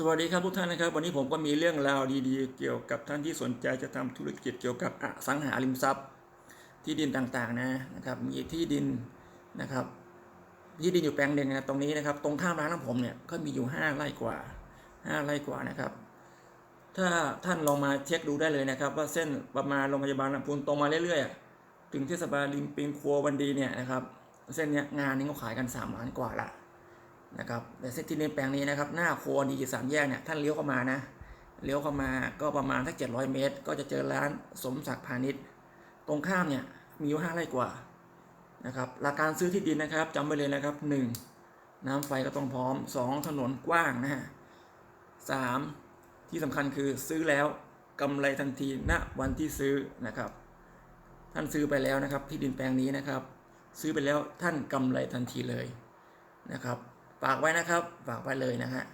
สวัสดีครับทุกท่านนะครับ วันนี้ผมก็มีเรื่องราวดีๆ เกี่ยวกับท่านที่สนใจจะทำธุรกิจเกี่ยวกับอสังหาริมทรัพย์ ที่ดินต่างๆนะนะครับ มีที่ดินนะครับ ที่ดินอยู่แปลงหนึ่งนะตรงนี้นะครับ ตรงข้ามร้านของผมเนี่ยก็มีอยู่ห้าไร่กว่าห้าไร่กว่านะครับ ถ้าท่านลองมาเช็คดูได้เลยนะครับ ว่าเส้นประมาณโรงพยาบาลลำพูนตรงมาเรื่อยๆถึงเทศบาลริมปิงครัววันดีเนี่ยนะครับ เส้นเนี้ยงานนี้เขาขายกัน3ล้านกว่าละ นะครับแต่เส้นที่ดินแปลงนี้นะครับ หน้าโคดีสามแยกเนี่ยท่านเลี้ยวเข้ามานะเลี้ยวเข้ามาก็ประมาณสักเจ็ดร้อยเมตร ก็จะเจอร้านสมศักดิ์พาณิชย์ ตรงข้ามเนี่ยมีอยู่ห้าไร่กว่านะครับหลักการซื้อที่ดินนะครับจำไว้เลยนะครับหนึ่งน้ำไฟก็ต้องพร้อมสองถนนกว้างนะฮะสามที่สำคัญคือซื้อแล้วกำไรทันทีณวันที่ซื้อนะครับ ท่านซื้อไปแล้วนะครับที่ดินแปลงนี้นะครับ ซื้อไปแล้วท่านกำไรทันทีเลยนะครับ ฝากไว้นะครับ ฝากไว้เลยนะฮะ